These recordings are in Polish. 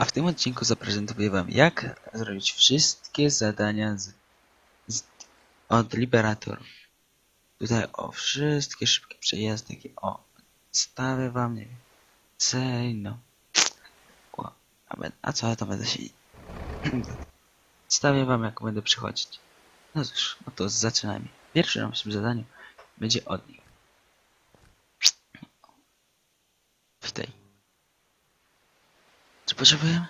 A w tym odcinku zaprezentuję wam jak zrobić wszystkie zadania z, z, od Liberator. Tutaj o wszystkie szybkie przejazdy, o stawię wam, nie wiem, cej, no. A, a co ja to będę się... Stawię wam jak będę przychodzić. No cóż, no to zaczynajmy. Pierwsze naszym zadaniu będzie od nich. Witaj. Czy potrzebujemy?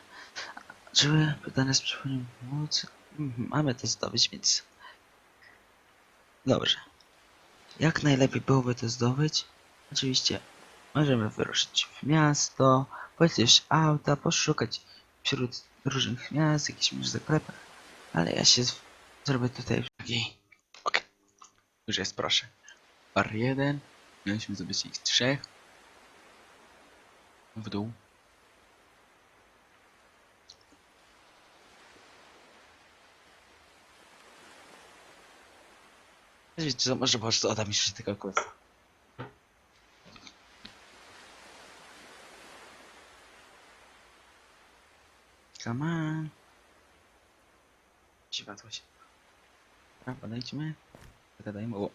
Czy pytanie z przypomnieniem pomocy? Mhm, Mamy to zdobyć, więc... Dobrze. Jak najlepiej byłoby to zdobyć? Oczywiście możemy wyruszyć w miasto, policzyć auta, poszukać wśród różnych miast, jakichś może zaklepach, ale ja się z- zrobię tutaj. Okej. Już jest, proszę. Par jeden. Mieliśmy zrobić ich trzech. W dół. Wiecie może po prostu oddam jeszcze tego questa. Come on. Dziwadło się. Dobra, podejdźmy. Zagadajmy. O.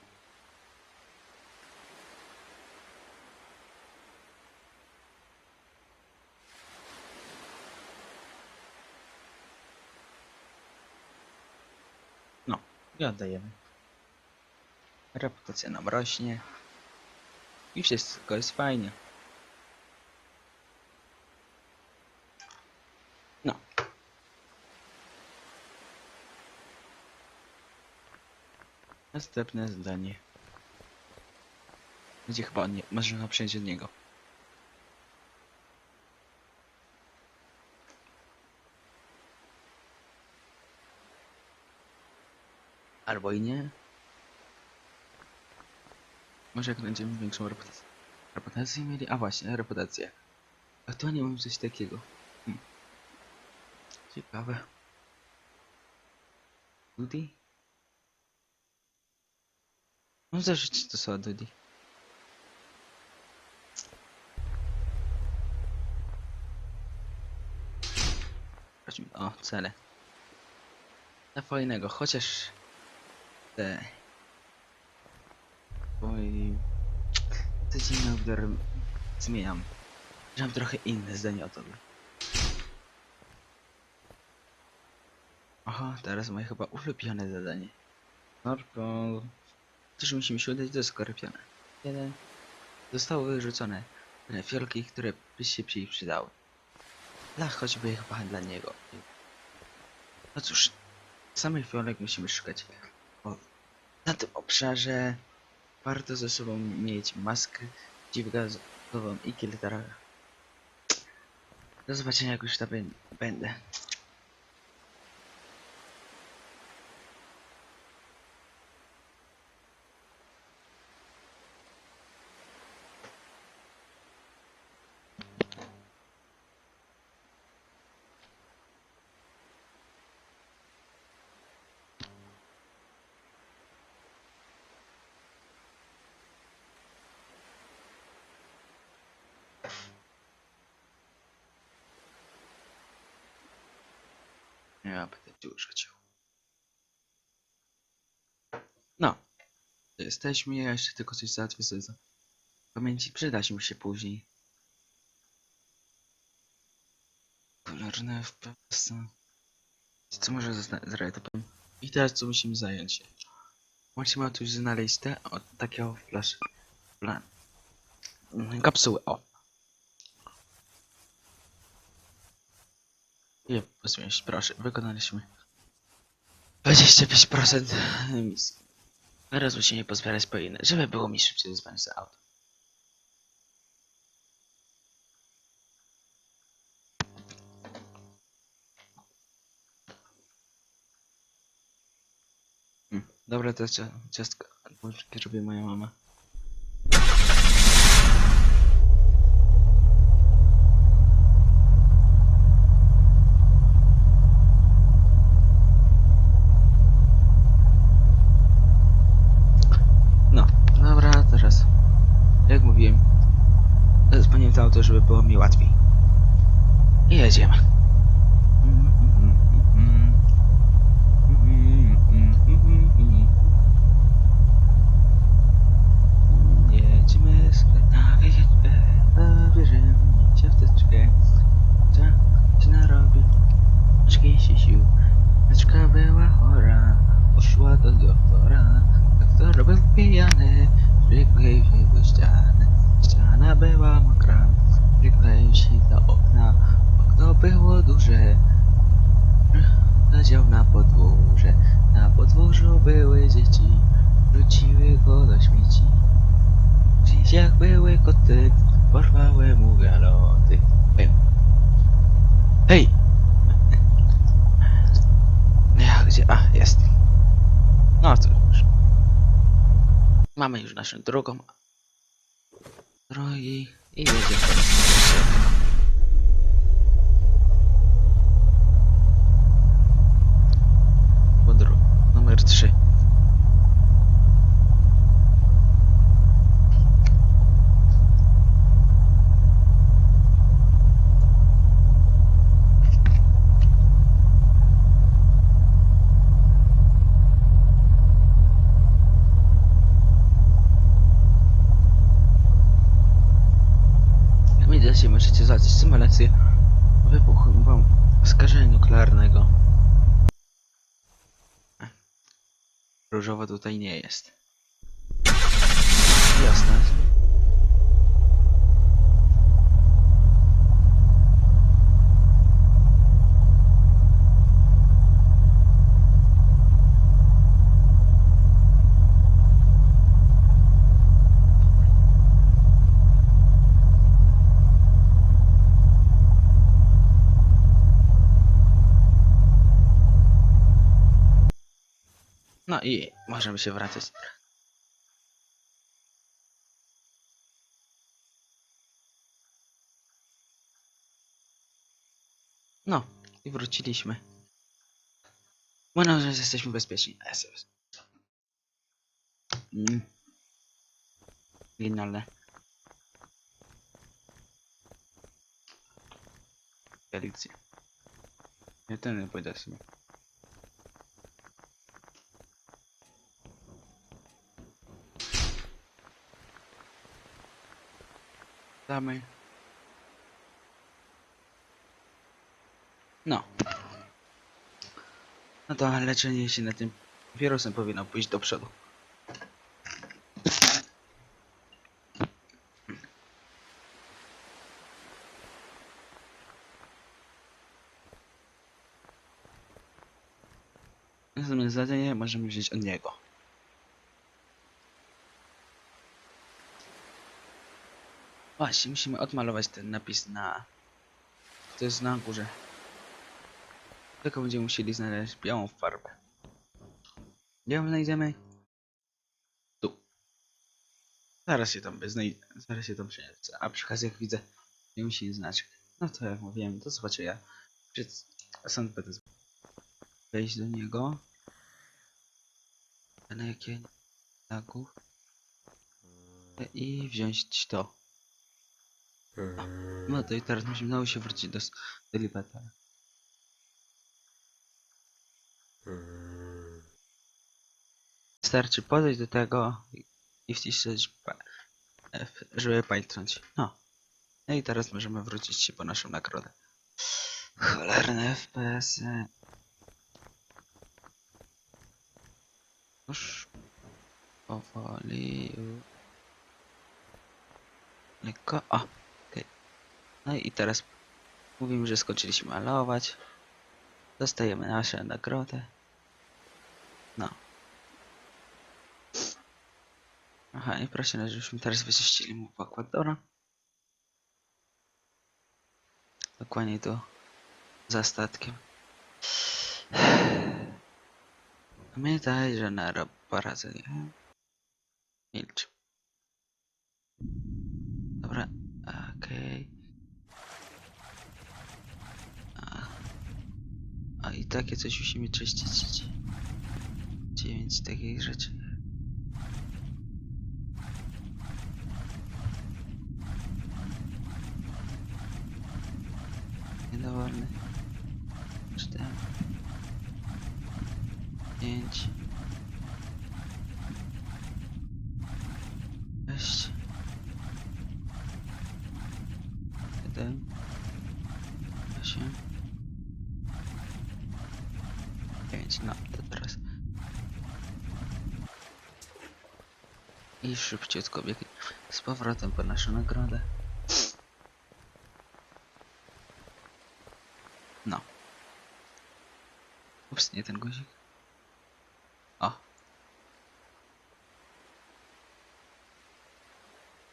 No, i oddajemy. Reputacja nam rośnie. I wszystko jest fajnie. No. Następne zdanie. Będzie chyba nie, można przejść od niego. Albo i nie. Może jak będziemy większą reputację. Reputację mieli? A właśnie, reputację. A to nie mam coś takiego. Hmm. Ciekawe. Duty? Mam zarzucić to słowo Duty. Sprawdźmy. O, cele. Na fajnego, chociaż te Oj. Obdar zmieniam. Że Mam trochę inne zdanie o tobie. Aha, teraz moje chyba ulubione zadanie. Norko. Też musimy się udać do skorpiona. Jeden. Zostało wyrzucone fiolki, które by się przy przydały. Dla choćby chyba dla niego. No cóż, samych fiolek musimy szukać. Na tym obszarze Warto ze sobą mieć maskę przeciwgazową i kiltera. Do zobaczenia jak już bę- będę. Ja będę ciął. No. Jesteśmy, ja jeszcze tylko coś załatwię sobie pamięci. Przydać mi się później. Kolorne FPS. Co może powiem. I teraz co musimy zająć się? Musimy tu znaleźć te, o, takiego flash, plan. Kapsuły, o. I posłuchaj, proszę, wykonaliśmy 25% misji. Teraz musimy pozbierać po inne, żeby było mi szybciej zadzwonić za auto. Hmm, Dobra, to cia- ciastka, robi moja mama. No, dobra, teraz. Jak mówiłem, zadzwonię to żeby było mi łatwiej. I jedziemy. Go do śmieci. W sieciach były koty, porwały mu galoty. Hej! Hej! Ja, gdzie? A, jest. No to już. Mamy już naszą drugą. Drogi i jedziemy. Numer 3. W zobaczyć symulację wybuchu bom- skażenia nuklearnego. Różowo tutaj nie jest. Jasne. No i możemy się wracać. No, i wróciliśmy. Bueno, że jesteśmy bezpieczni. SS. Mm. Ja ten pójdę sobie. Damy. No. No to leczenie się na tym wirusem powinno pójść do przodu. Następne zadanie możemy wziąć od niego. Właśnie, musimy odmalować ten napis na... To jest na górze. Tylko będziemy musieli znaleźć białą farbę. Gdzie ją znajdziemy? Tu. Zaraz się tam znajdę. Zaraz się tam przyniosę. A przy okazji jak widzę, nie musi znaczek. No to jak mówiłem, to zobaczę ja. Przed Sankt Petersburg. Wejść do niego. Na jakie znaków. I wziąć to. No to i teraz musimy znowu się wrócić do, do Libeta. Wystarczy podejść do tego i- wcisnąć żeby pajtrąć. No. No i teraz możemy wrócić się po naszą nagrodę. Cholerne FPS. -y. Już powoli. Lekko. Okej. No i teraz mówimy, że skończyliśmy malować. Dostajemy naszą nagrodę. No. Aha, i proszę, no, żebyśmy teraz wyczyścili mu Ekwadora. Dokładnie tu za statkiem. Pamiętaj, że na poradzę. nie? Milcz. Dobra, okej. A, i takie coś musimy czyścić. Dziewięć takich rzeczy. Niedowolny. Cztery. Pięć. Sześć. Siedem. Osiem. Dziewięć. No, to teraz. I szybciutko biegnie z powrotem po naszą nagrodę. No. Ups, nie ten guzik. O.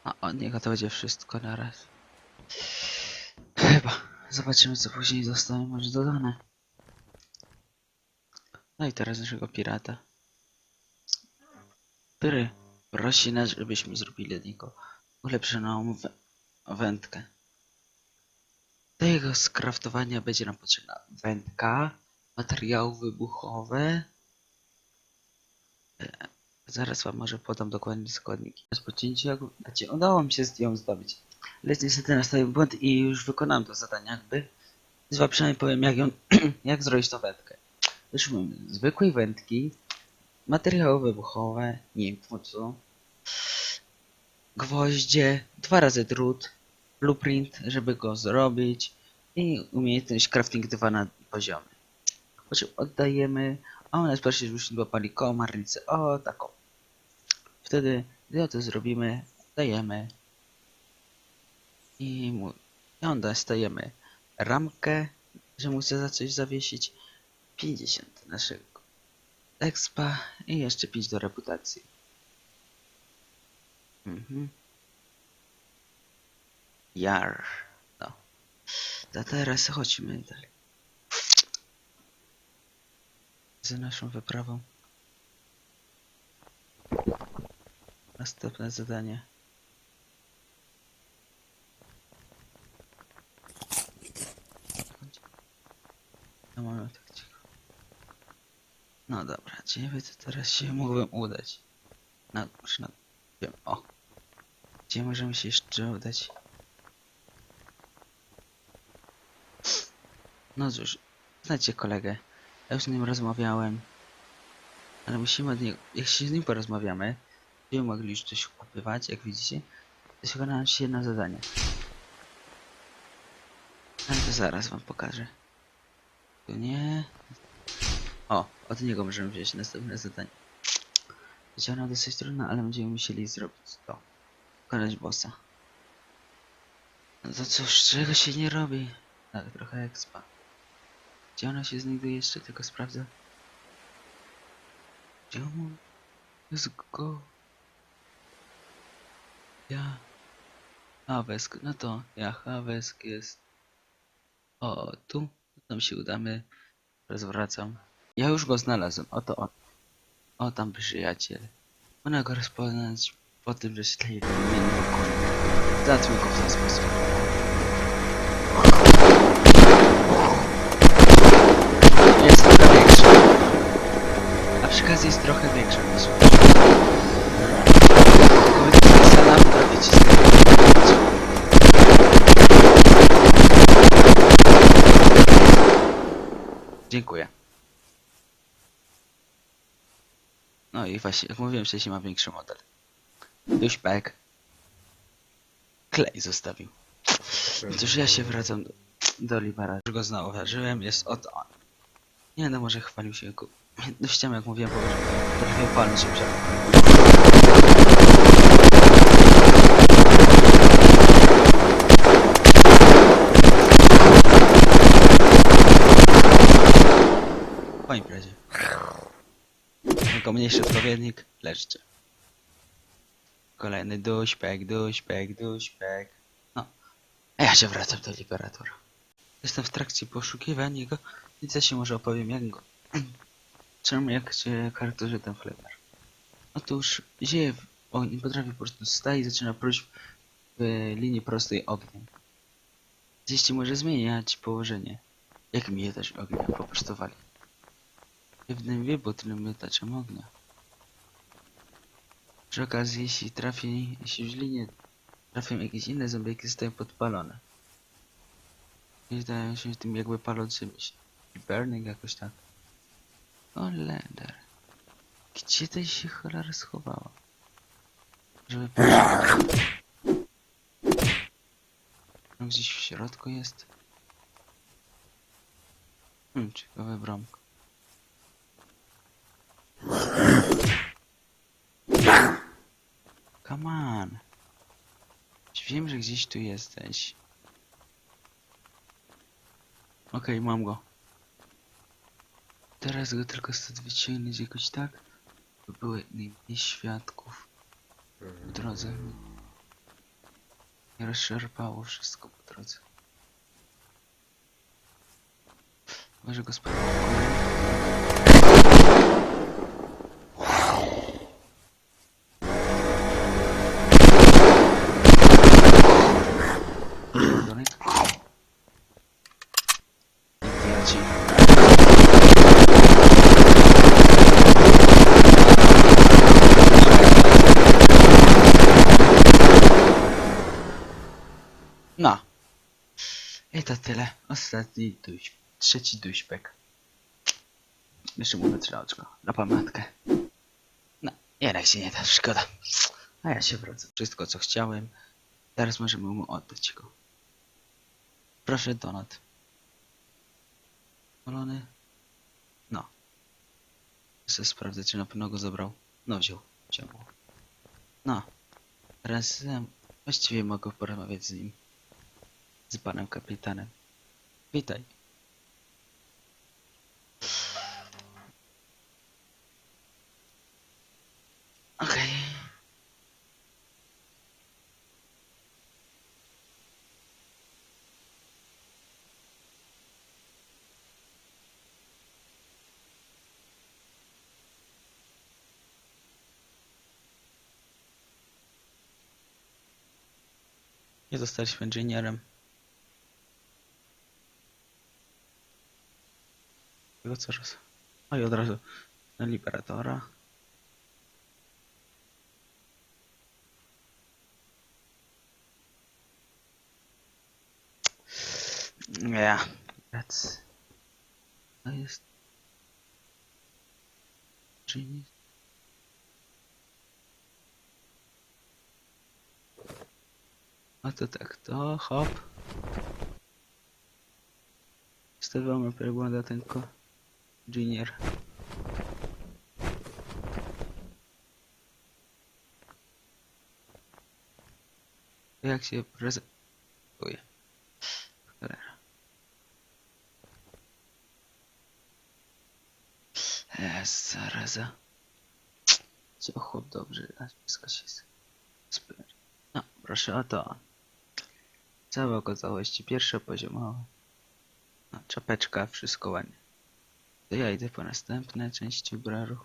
A od niego to będzie wszystko na raz. Chyba. Zobaczymy co później zostanie może dodane. No i teraz naszego pirata. Który prosi nas, żebyśmy zrobili od niego ulepszoną wę- wędkę. Do jego skraftowania będzie nam potrzebna wędka, materiały wybuchowe. E, Zaraz wam może podam dokładnie składniki. Rozpoczęcie, jak znaczy, udało mi się z ją zdobyć. Lecz niestety nastawił błąd i już wykonałem to zadanie jakby. Wam przynajmniej powiem jak ją, jak zrobić tą wędkę. Używamy zwykłej wędki, materiały wybuchowe, nie wiem po co, gwoździe, dwa razy drut, blueprint, żeby go zrobić i umiejętność crafting 2 na poziomie. Po czym oddajemy, a u nas prosi, żebyśmy złapali komarnicę, o taką. Wtedy, gdy to zrobimy, dajemy i mu, i on dostajemy ramkę, że mu chce za coś zawiesić, 50 naszego expa i jeszcze 5 do reputacji. Mhm. Jar. No. To teraz chodźmy dalej. Za naszą wyprawą. Następne zadanie. No mamy tak. No dobra, gdzie by to teraz się mógłbym udać? Na górze, na... Wiem, o. Gdzie możemy się jeszcze udać? No cóż, znacie kolegę. Ja już z nim rozmawiałem. Ale musimy od niego... Jak się z nim porozmawiamy, będziemy mogli już coś kupywać, jak widzicie. To się nam się jedno zadanie. Ale to zaraz wam pokażę. Tu nie... O, od niego możemy wziąć następne zadanie. Ono dosyć trudne, ale będziemy musieli zrobić to. Pokonać bossa. No to cóż, czego się nie robi? Tak, trochę expa. Gdzie ona się znajduje jeszcze? Tylko sprawdzę. Gdzie on? Jest go. Ja. Hawesk, no to ja Hawesk jest. O, tu. Tam się udamy. Rozwracam. Ja już go znalazłem. Oto on. O tam przyjaciel. Można go rozpoznać po tym, że tleje kamienny koń. Załatwmy go w ten sposób. Jest trochę większy. A przy okazji jest trochę salam prawie ci Dziękuję. No i właśnie, jak mówiłem wcześniej, ma większy model. Duszbag. Klej zostawił. Cóż, ja się wracam do, do Libera. Już go zauważyłem, jest oto on. Nie no, może chwalił się jego umiejętnościami, jak mówiłem, bo potrafię palnąć się wziął. Po imprezie. Jako mniejszy odpowiednik, leżcie. Kolejny duśpek, duśpek, duśpek. No. A ja się wracam do Liberatora. Jestem w trakcie poszukiwań jego, więc ja się może opowiem jak go... Czemu jak się charakteryzuje ten flavor. Otóż zieje w ogniu, potrafi po prostu staje i zaczyna próć w linii prostej ogniem. Jeśli może zmieniać położenie. Jak mi je też ognia pokosztowali. Pewnym wiebotnym miotaczem ognia. Przy okazji, jeśli trafi, jeśli w linię trafią jakieś inne zombieki, zostają podpalone. I zdają się tym jakby palącymi się. Burning jakoś tak. O, Lender. Gdzie tej się cholera schowała? Żeby. No gdzieś w środku jest. Hmm, ciekawe bramka. Wiem, że gdzieś tu jesteś. Okej, mam go. Teraz go tylko stąd wyciągnąć jakoś tak, by było najmniej świadków w drodze. Nie rozszarpało wszystko po drodze. Może go spróbuję. No. I to tyle. Ostatni duś. Trzeci duśpek. Jeszcze mu wytrę oczko. Na pamiątkę. No, jednak się nie da, szkoda. A ja się wrócę. Wszystko co chciałem. Teraz możemy mu oddać go. Proszę, Donat. Polony. No. Chcę sprawdzę, czy na pewno go zabrał. No, wziął. Wziął. No. Teraz właściwie mogę porozmawiać z nim. Z panem kapitanem. Witaj. Okej. Nie zostaliśmy inżynierem. Tego co raz. No i od razu na Liberatora. Nie. That's... To jest... Genius. A to tak, to hop. Stawiamy wygląda ten ko... Junior. Jak się prezentuje? Cholera. Co chłop dobrze, a wszystko się spędzi. No, proszę o to. Całe okazałości, pierwsze poziomowe. No, czapeczka, wszystko ładnie. To ja idę po następne części obraru.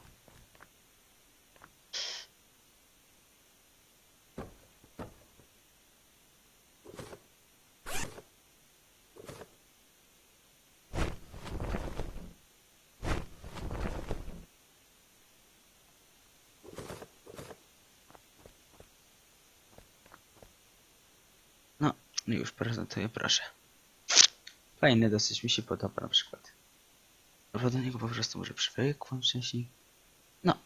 No, już prezentuję, proszę. Fajny dosyć mi się podoba na przykład. Może do niego po prostu może przywykłem wcześniej. No.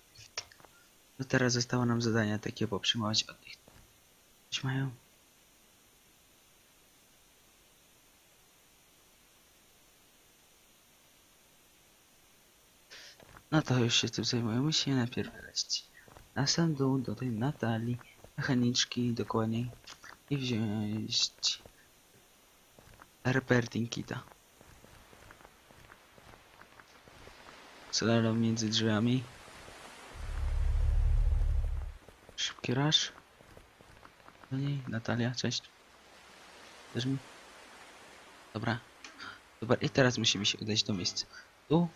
To teraz zostało nam zadania takie poprzyjmować od nich. Coś mają? No to już się tym zajmuję. Musimy najpierw wleźć na sam dół do tej Natalii, mechaniczki dokładniej i wziąć Herpertinkita. Slalom między drzwiami. Szybki rush. Do niej, Natalia, cześć. Też mi? Dobra. Dobra, i teraz musimy się udać do miejsca. Tu.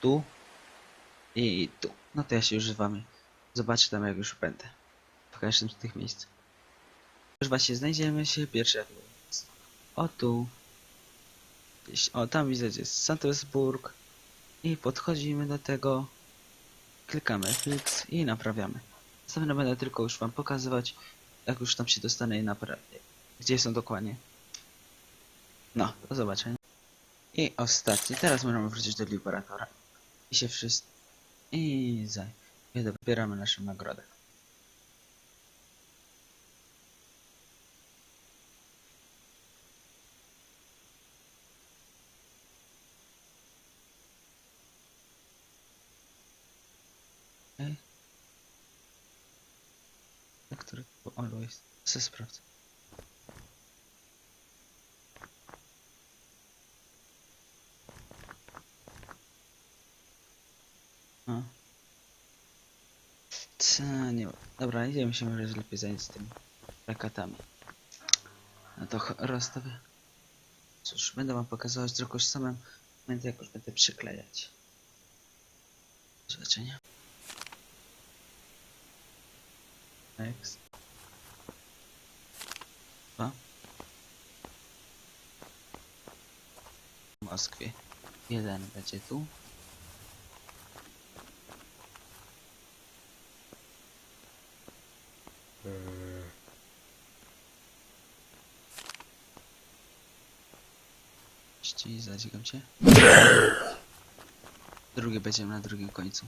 Tu. I tu. No to ja się już z wami zobaczę tam jak już będę. W każdym z tych miejsc. Już właśnie znajdziemy się pierwsze. O tu. O tam widzę gdzie jest St. I podchodzimy do tego. Klikamy fix i naprawiamy. Następnie będę tylko już wam pokazywać, jak już tam się dostanę i naprawię. Gdzie są dokładnie. No, do zobaczenia. I ostatni. Teraz możemy wrócić do Liberatora. I się wszyscy... I za... I dobieramy naszą nagrodę. Który tu always. Se sprawdzę. No. Co, nie Dobra, idziemy się może lepiej zająć tymi plakatami. No to rozstawię. Cóż, będę wam pokazywać tylko samym momencie, jak już będę przyklejać. Rzeczy, nie? Next. Dwa. W Moskwie. Jeden będzie tu. Ści, zadzigam cię. Drugie będziemy na drugim końcu.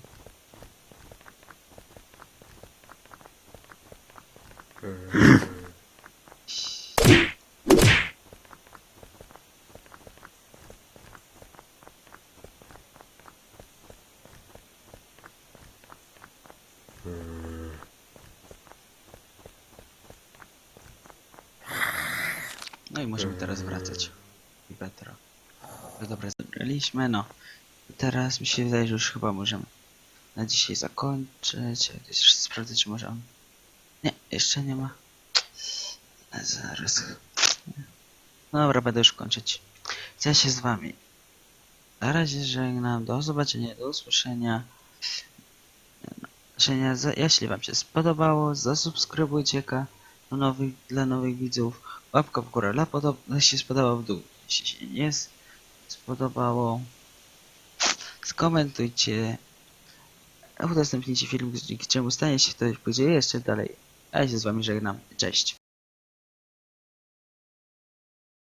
Teraz wracać. I Petro. No dobra, zebraliśmy, no. Teraz mi się wydaje, że już chyba możemy na dzisiaj zakończyć. Jeszcze sprawdzę, czy możemy. Nie, jeszcze nie ma. Zaraz. No dobra, będę już kończyć. Ja się z wami. Na razie żegnam. Do zobaczenia, do usłyszenia. Za- Jeśli wam się spodobało, zasubskrybujcie do nowych, dla nowych widzów. Łapka w górę, dla się spodobało w dół. Jeśli się nie spodobało, skomentujcie. Udostępnijcie film, dzięki czemu stanie się to pójdzie jeszcze dalej. A ja się z wami żegnam. Cześć.